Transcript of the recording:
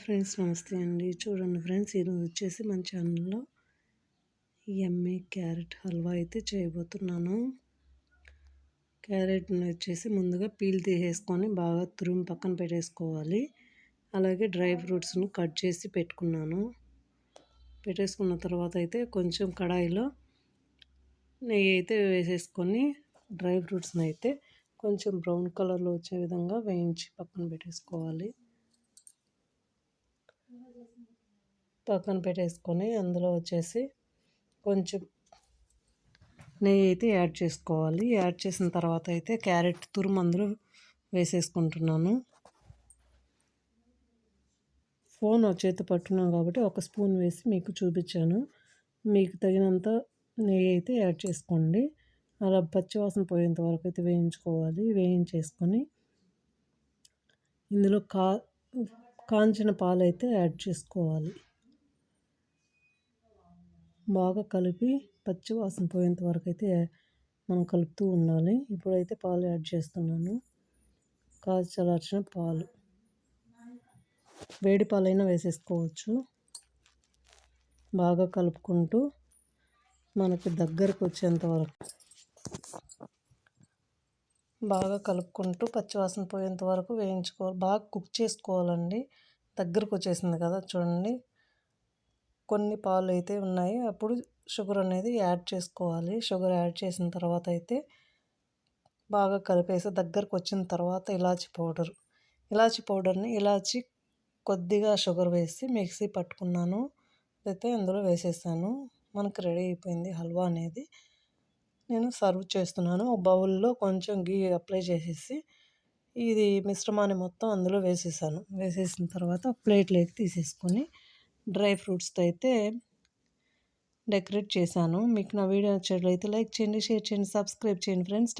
Friends నమస్తే అండి. చూడండి ఫ్రెండ్స్ ఈరోజు వచ్చేసి మన ఛానల్లో ఎమ్మె క్యారెట్ హల్వా అయితే చేయబోతున్నాను. క్యారెట్ని వచ్చేసి ముందుగా పీల్ తీసేసుకొని బాగా తురుము పక్కన పెట్టేసుకోవాలి. అలాగే డ్రై ఫ్రూట్స్ను కట్ చేసి పెట్టుకున్నాను. పెట్టేసుకున్న తర్వాత అయితే కొంచెం కడాయిలో నెయ్యి అయితే వేసేసుకొని డ్రై ఫ్రూట్స్ని అయితే కొంచెం బ్రౌన్ కలర్లో వచ్చే విధంగా వేయించి పక్కన పెట్టేసుకోవాలి. పక్కన పెట్టేసుకొని అందులో వచ్చేసి కొంచెం నెయ్యి అయితే యాడ్ చేసుకోవాలి. యాడ్ చేసిన తర్వాత అయితే క్యారెట్ తురుము అందులో వేసేసుకుంటున్నాను. ఫోన్ చేతి పట్టున్నాం కాబట్టి ఒక స్పూన్ వేసి మీకు చూపించాను. మీకు తగినంత నెయ్యి అయితే యాడ్ చేసుకోండి. అలా పచ్చివాసన పోయేంత వరకు అయితే వేయించుకోవాలి. వేయించేసుకొని ఇందులో కా కాంచిన పాలు అయితే యాడ్ చేసుకోవాలి. బాగా కలిపి పచ్చివాసన పోయేంత వరకు అయితే మనం కలుపుతూ ఉండాలి. ఇప్పుడైతే పాలు యాడ్ చేస్తున్నాను. కాచి చల్లార్చిన పాలు. వేడి పాలైనా వేసేసుకోవచ్చు. బాగా కలుపుకుంటూ మనకి దగ్గరకు వచ్చేంత వరకు. బాగా కలుపుకుంటూ పచ్చివాసన పోయేంత వరకు వేయించుకోవాలి బాగా కుక్ చేసుకోవాలండి. దగ్గరకు వచ్చేసింది కదా చూడండి. కొన్ని పాలు అయితే ఉన్నాయి. అప్పుడు షుగర్ అనేది యాడ్ చేసుకోవాలి. షుగర్ యాడ్ చేసిన తర్వాత అయితే బాగా కలిపేసి దగ్గరకు వచ్చిన తర్వాత ఇలాచి పౌడర్. ఇలాచి పౌడర్ని ఇలాచి కొద్దిగా షుగర్ వేసి మిక్సీ పట్టుకున్నాను. అయితే అందులో వేసేసాను. మనకు రెడీ అయిపోయింది హల్వా అనేది. నేను సర్వ్ చేస్తున్నాను. బౌల్లో కొంచెం గీ అప్లై చేసేసి ఇది మిశ్రమాన్ని మొత్తం అందులో వేసేసాను. వేసేసిన తర్వాత ప్లేట్లోకి తీసేసుకొని డ్రై ఫ్రూట్స్తో అయితే డెకరేట్ చేశాను. మీకు నా వీడియో నచ్చినట్లయితే లైక్ చేయండి షేర్ చేయండి సబ్స్క్రైబ్ చేయండి ఫ్రెండ్స్.